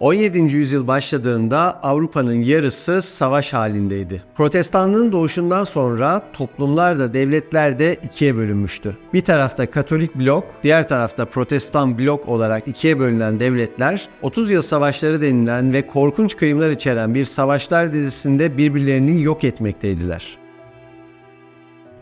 17. yüzyıl başladığında Avrupa'nın yarısı savaş halindeydi. Protestanlığın doğuşundan sonra toplumlar da devletler de ikiye bölünmüştü. Bir tarafta Katolik blok, diğer tarafta Protestan blok olarak ikiye bölünen devletler 30 yıl savaşları denilen ve korkunç kıyımlar içeren bir savaşlar dizisinde birbirlerini yok etmekteydiler.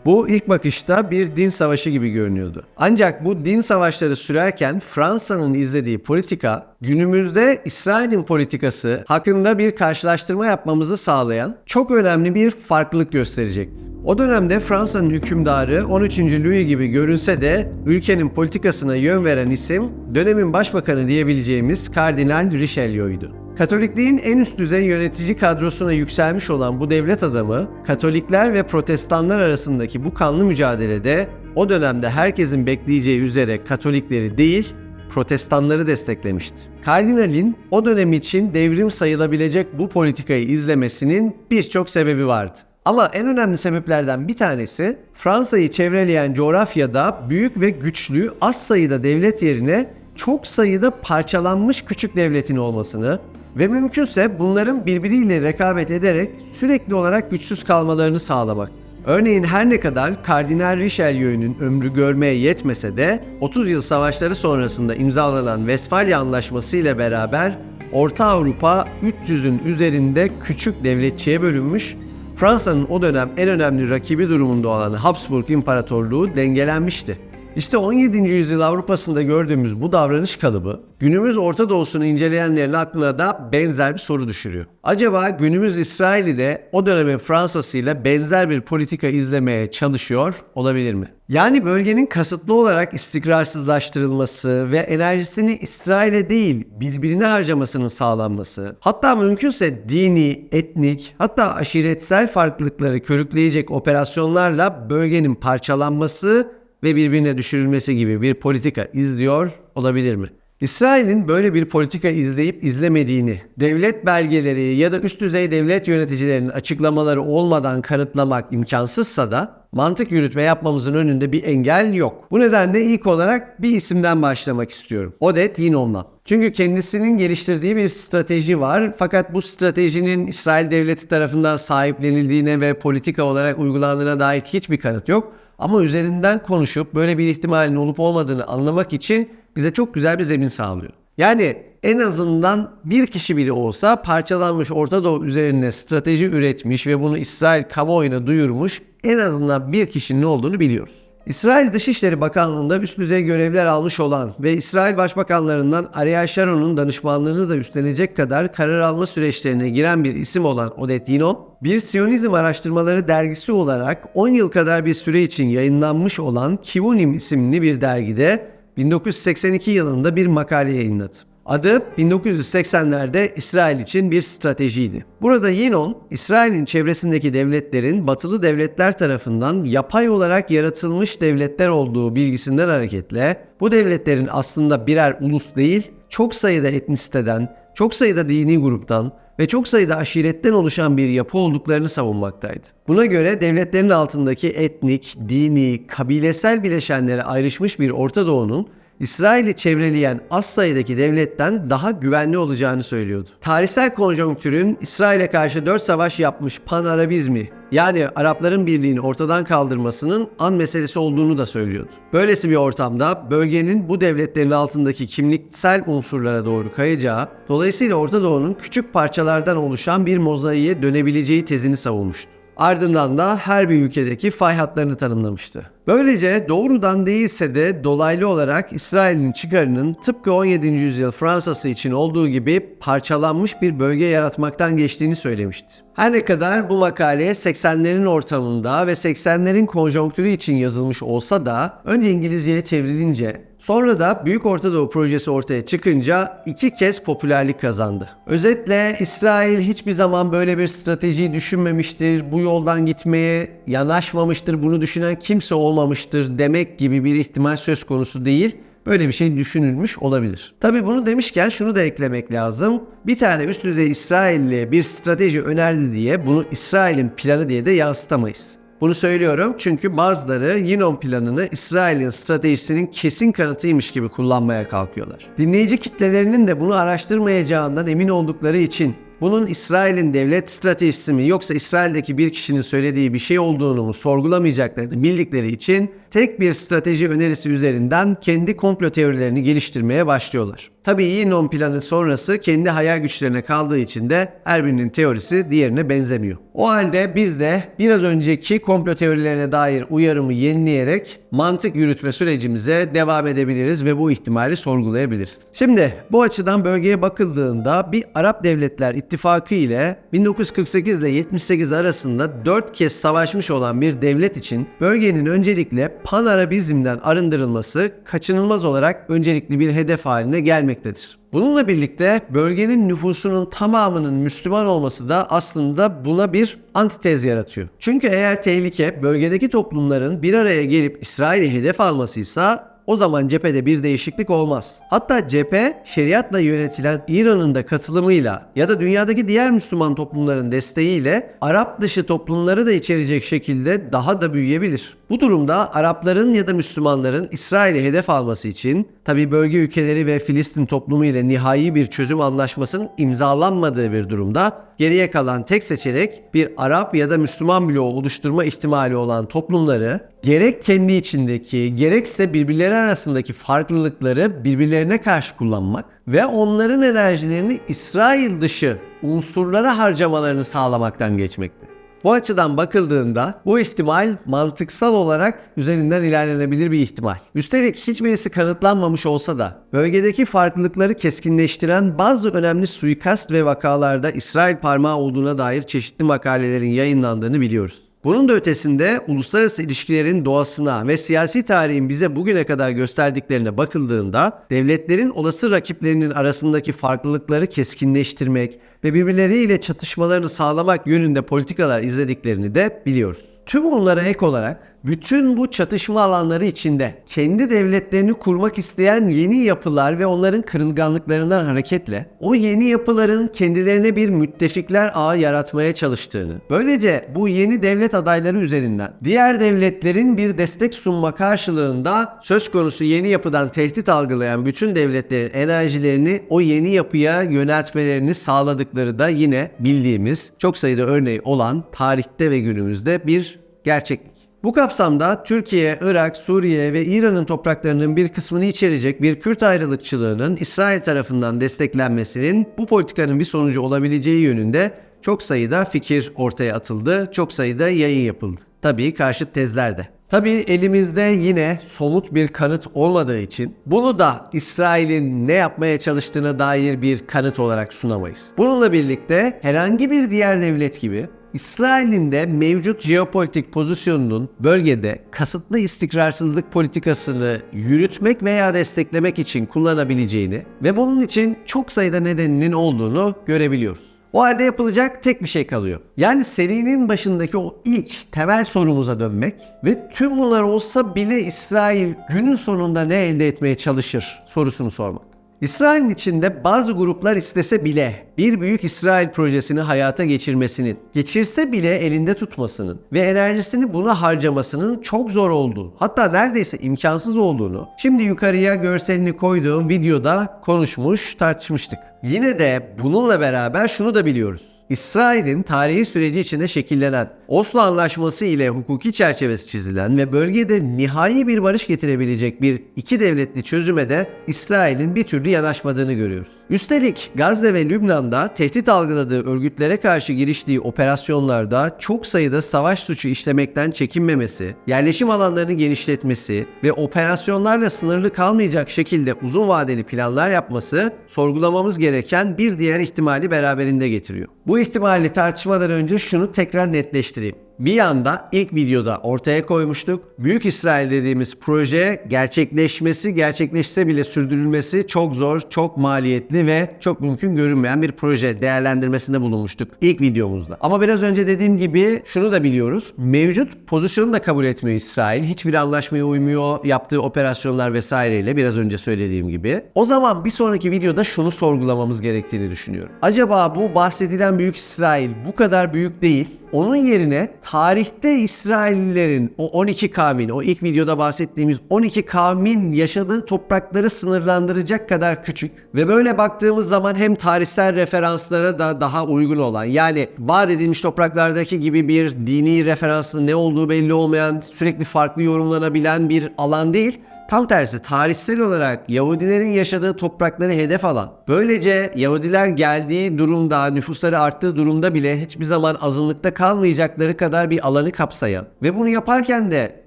Bu ilk bakışta bir din savaşı gibi görünüyordu. Ancak bu din savaşları sürerken Fransa'nın izlediği politika günümüzde İsrail'in politikası hakkında bir karşılaştırma yapmamızı sağlayan çok önemli bir farklılık gösterecekti. O dönemde Fransa'nın hükümdarı 13. Louis gibi görünse de ülkenin politikasına yön veren isim dönemin başbakanı diyebileceğimiz Kardinal Richelieu'ydu. Katolikliğin en üst düzey yönetici kadrosuna yükselmiş olan bu devlet adamı, Katolikler ve Protestanlar arasındaki bu kanlı mücadelede o dönemde herkesin bekleyeceği üzere Katolikleri değil, Protestanları desteklemişti. Kardinalin o dönem için devrim sayılabilecek bu politikayı izlemesinin birçok sebebi vardı. Ama en önemli sebeplerden bir tanesi Fransa'yı çevreleyen coğrafyada büyük ve güçlü az sayıda devlet yerine çok sayıda parçalanmış küçük devletin olmasını ve mümkünse bunların birbiriyle rekabet ederek sürekli olarak güçsüz kalmalarını sağlamaktı. Örneğin her ne kadar Kardinal Richelieu'nun ömrü görmeye yetmese de 30 yıl savaşları sonrasında imzalanan Westfalia Anlaşması ile beraber Orta Avrupa 300'ün üzerinde küçük devletçiye bölünmüş, Fransa'nın o dönem en önemli rakibi durumunda olan Habsburg İmparatorluğu dengelenmişti. İşte 17. yüzyıl Avrupa'sında gördüğümüz bu davranış kalıbı günümüz Orta Doğu'sunu inceleyenlerin aklına da benzer bir soru düşürüyor. Acaba günümüz İsrail'i de o dönemin Fransa'sıyla benzer bir politika izlemeye çalışıyor olabilir mi? Yani bölgenin kasıtlı olarak istikrarsızlaştırılması ve enerjisini İsrail'e değil birbirine harcamasının sağlanması, hatta mümkünse dini, etnik, hatta aşiretsel farklılıkları körükleyecek operasyonlarla bölgenin parçalanması ve birbirine düşürülmesi gibi bir politika izliyor olabilir mi? İsrail'in böyle bir politika izleyip izlemediğini, devlet belgeleri ya da üst düzey devlet yöneticilerinin açıklamaları olmadan kanıtlamak imkansızsa da mantık yürütme yapmamızın önünde bir engel yok. Bu nedenle ilk olarak bir isimden başlamak istiyorum. Odet Yinon'dan. Çünkü kendisinin geliştirdiği bir strateji var fakat bu stratejinin İsrail devleti tarafından sahiplenildiğine ve politika olarak uygulandığına dair hiçbir kanıt yok. Ama üzerinden konuşup böyle bir ihtimalin olup olmadığını anlamak için bize çok güzel bir zemin sağlıyor. Yani en azından bir kişi bile olsa parçalanmış Orta Doğu üzerine strateji üretmiş ve bunu İsrail kamuoyuna duyurmuş en azından bir kişinin ne olduğunu biliyoruz. İsrail Dışişleri Bakanlığı'nda üst düzey görevler almış olan ve İsrail Başbakanlarından Ariel Sharon'un danışmanlığını da üstlenecek kadar karar alma süreçlerine giren bir isim olan Odette Yinon, bir Siyonizm Araştırmaları dergisi olarak 10 yıl kadar bir süre için yayınlanmış olan Kivunim isimli bir dergide 1982 yılında bir makale yayınladı. Adı 1980'lerde İsrail için bir stratejiydi. Burada Yinon, İsrail'in çevresindeki devletlerin batılı devletler tarafından yapay olarak yaratılmış devletler olduğu bilgisinden hareketle bu devletlerin aslında birer ulus değil, çok sayıda etnisiteden, çok sayıda dini gruptan ve çok sayıda aşiretten oluşan bir yapı olduklarını savunmaktaydı. Buna göre devletlerin altındaki etnik, dini, kabilesel bileşenlere ayrışmış bir Orta Doğu'nun İsrail'i çevreleyen az sayıdaki devletten daha güvenli olacağını söylüyordu. Tarihsel konjonktürün İsrail'e karşı dört savaş yapmış pan-Arabizmi yani Arapların birliğini ortadan kaldırmasının an meselesi olduğunu da söylüyordu. Böylesi bir ortamda bölgenin bu devletlerin altındaki kimliksel unsurlara doğru kayacağı, dolayısıyla Orta Doğu'nun küçük parçalardan oluşan bir mozaiğe dönebileceği tezini savunmuştu. Ardından da her bir ülkedeki fay hatlarını tanımlamıştı. Böylece doğrudan değilse de dolaylı olarak İsrail'in çıkarının tıpkı 17. yüzyıl Fransa'sı için olduğu gibi parçalanmış bir bölge yaratmaktan geçtiğini söylemişti. Her ne kadar bu makale 80'lerin ortamında ve 80'lerin konjonktürü için yazılmış olsa da önce İngilizceye çevrilince sonra da Büyük Orta Doğu projesi ortaya çıkınca iki kez popülerlik kazandı. Özetle İsrail hiçbir zaman böyle bir strateji düşünmemiştir, bu yoldan gitmeye yanaşmamıştır, bunu düşünen kimse olmamıştır demek gibi bir ihtimal söz konusu değil böyle bir şey düşünülmüş olabilir. Tabi bunu demişken şunu da eklemek lazım. Bir tane üst düzey İsrailli bir strateji önerdi diye bunu İsrail'in planı diye de yansıtamayız. Bunu söylüyorum çünkü bazıları Yinon planını İsrail'in stratejisinin kesin kanıtıymış gibi kullanmaya kalkıyorlar. Dinleyici kitlelerinin de bunu araştırmayacağından emin oldukları için bunun İsrail'in devlet stratejisi mi yoksa İsrail'deki bir kişinin söylediği bir şey olduğunu mu sorgulamayacaklarını bildikleri için tek bir strateji önerisi üzerinden kendi komplo teorilerini geliştirmeye başlıyorlar. Tabii Yinon planı sonrası kendi hayal güçlerine kaldığı için de her birinin teorisi diğerine benzemiyor. O halde biz de biraz önceki komplo teorilerine dair uyarımı yenileyerek mantık yürütme sürecimize devam edebiliriz ve bu ihtimali sorgulayabiliriz. Şimdi bu açıdan bölgeye bakıldığında bir Arap Devletler İttifakı ile 1948 ile 78 arasında 4 kez savaşmış olan bir devlet için bölgenin öncelikle Pan-Arabizmden arındırılması kaçınılmaz olarak öncelikli bir hedef haline gelmektedir. Bununla birlikte bölgenin nüfusunun tamamının Müslüman olması da aslında buna bir antitez yaratıyor. Çünkü eğer tehlike bölgedeki toplumların bir araya gelip İsrail'i hedef almasıysa o zaman cephede bir değişiklik olmaz. Hatta cephe şeriatla yönetilen İran'ın da katılımıyla ya da dünyadaki diğer Müslüman toplumların desteğiyle Arap dışı toplumları da içerecek şekilde daha da büyüyebilir. Bu durumda Arapların ya da Müslümanların İsrail'i hedef alması için tabi bölge ülkeleri ve Filistin toplumu ile nihai bir çözüm anlaşmasının imzalanmadığı bir durumda geriye kalan tek seçenek bir Arap ya da Müslüman bloğu oluşturma ihtimali olan toplumları gerek kendi içindeki gerekse birbirleri arasındaki farklılıkları birbirlerine karşı kullanmak ve onların enerjilerini İsrail dışı unsurlara harcamalarını sağlamaktan geçmekte. Bu açıdan bakıldığında bu ihtimal mantıksal olarak üzerinden ilerlenebilir bir ihtimal. Üstelik hiçbirisi kanıtlanmamış olsa da bölgedeki farklılıkları keskinleştiren bazı önemli suikast ve vakalarda İsrail parmağı olduğuna dair çeşitli makalelerin yayınlandığını biliyoruz. Bunun da ötesinde uluslararası ilişkilerin doğasına ve siyasi tarihin bize bugüne kadar gösterdiklerine bakıldığında devletlerin olası rakiplerinin arasındaki farklılıkları keskinleştirmek ve birbirleriyle çatışmalarını sağlamak yönünde politikalar izlediklerini de biliyoruz. Tüm bunlara ek olarak bütün bu çatışma alanları içinde kendi devletlerini kurmak isteyen yeni yapılar ve onların kırılganlıklarından hareketle o yeni yapıların kendilerine bir müttefikler ağı yaratmaya çalıştığını, böylece bu yeni devlet adayları üzerinden diğer devletlerin bir destek sunma karşılığında söz konusu yeni yapıdan tehdit algılayan bütün devletlerin enerjilerini o yeni yapıya yöneltmelerini sağladıkları da yine bildiğimiz çok sayıda örneği olan tarihte ve günümüzde bir gerçeklik. Bu kapsamda Türkiye, Irak, Suriye ve İran'ın topraklarının bir kısmını içerecek bir Kürt ayrılıkçılığının İsrail tarafından desteklenmesinin bu politikanın bir sonucu olabileceği yönünde çok sayıda fikir ortaya atıldı, çok sayıda yayın yapıldı. Tabii karşıt tezler de. Tabii elimizde yine somut bir kanıt olmadığı için bunu da İsrail'in ne yapmaya çalıştığına dair bir kanıt olarak sunamayız. Bununla birlikte herhangi bir diğer devlet gibi İsrail'in de mevcut jeopolitik pozisyonunun bölgede kasıtlı istikrarsızlık politikasını yürütmek veya desteklemek için kullanabileceğini ve bunun için çok sayıda nedeninin olduğunu görebiliyoruz. O halde yapılacak tek bir şey kalıyor. Yani serinin başındaki o ilk temel sorumuza dönmek ve tüm bunlar olsa bile İsrail günün sonunda ne elde etmeye çalışır sorusunu sormak. İsrail'in içinde bazı gruplar istese bile bir büyük İsrail projesini hayata geçirmesinin, geçirse bile elinde tutmasının ve enerjisini buna harcamasının çok zor olduğu, hatta neredeyse imkansız olduğunu şimdi yukarıya görselini koyduğum videoda konuşmuş, tartışmıştık. Yine de bununla beraber şunu da biliyoruz. İsrail'in tarihi süreci içinde şekillenen, Oslo Anlaşması ile hukuki çerçevesi çizilen ve bölgede nihai bir barış getirebilecek bir iki devletli çözüme de İsrail'in bir türlü yanaşmadığını görüyoruz. Üstelik Gazze ve Lübnan'da tehdit algıladığı örgütlere karşı giriştiği operasyonlarda çok sayıda savaş suçu işlemekten çekinmemesi, yerleşim alanlarını genişletmesi ve operasyonlarla sınırlı kalmayacak şekilde uzun vadeli planlar yapması sorgulamamız gereken bir diğer ihtimali beraberinde getiriyor. Bu ihtimali tartışmadan önce şunu tekrar netleştireyim. Bir yanda ilk videoda ortaya koymuştuk. Büyük İsrail dediğimiz proje gerçekleşmesi, gerçekleşse bile sürdürülmesi çok zor, çok maliyetli ve çok mümkün görünmeyen bir proje değerlendirmesinde bulunmuştuk ilk videomuzda. Ama biraz önce dediğim gibi şunu da biliyoruz. Mevcut pozisyonu da kabul etmiyor İsrail. Hiçbir anlaşmaya uymuyor. Yaptığı operasyonlar vesaireyle biraz önce söylediğim gibi. O zaman bir sonraki videoda şunu sorgulamamız gerektiğini düşünüyorum. Acaba bu bahsedilen Büyük İsrail bu kadar büyük değil Onun yerine tarihte İsraillilerin o 12 kavmin, o ilk videoda bahsettiğimiz 12 kavmin yaşadığı toprakları sınırlandıracak kadar küçük ve böyle baktığımız zaman hem tarihsel referanslara da daha uygun olan yani var edilmiş topraklardaki gibi bir dini referansın ne olduğu belli olmayan sürekli farklı yorumlanabilen bir alan değil Tam tersi tarihsel olarak Yahudilerin yaşadığı toprakları hedef alan, böylece Yahudiler geldiği durumda, nüfusları arttığı durumda bile hiçbir zaman azınlıkta kalmayacakları kadar bir alanı kapsayan ve bunu yaparken de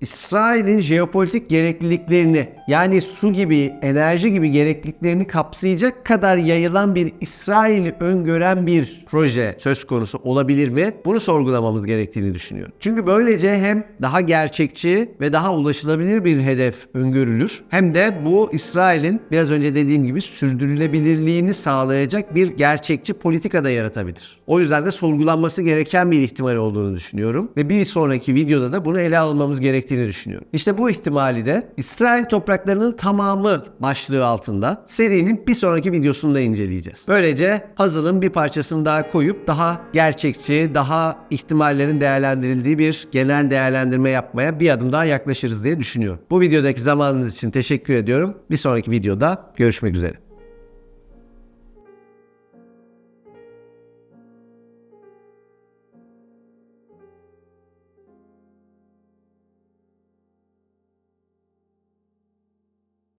İsrail'in jeopolitik gerekliliklerini yani su gibi, enerji gibi gerekliliklerini kapsayacak kadar yayılan bir İsrail'i öngören bir proje söz konusu olabilir mi? Bunu sorgulamamız gerektiğini düşünüyorum. Çünkü böylece hem daha gerçekçi ve daha ulaşılabilir bir hedef öngörülür hem de bu İsrail'in biraz önce dediğim gibi sürdürülebilirliğini sağlayacak bir gerçekçi politika da yaratabilir. O yüzden de sorgulanması gereken bir ihtimal olduğunu düşünüyorum ve bir sonraki videoda da bunu ele almamız gerektiğini düşünüyorum. İşte bu ihtimali de İsrail topraklarının tamamı başlığı altında serinin bir sonraki videosunda inceleyeceğiz. Böylece puzzle'ın bir parçasını daha koyup daha gerçekçi, daha ihtimallerin değerlendirildiği bir genel değerlendirme yapmaya bir adım daha yaklaşırız diye düşünüyorum. Bu videodaki zamanınız için teşekkür ediyorum. Bir sonraki videoda görüşmek üzere.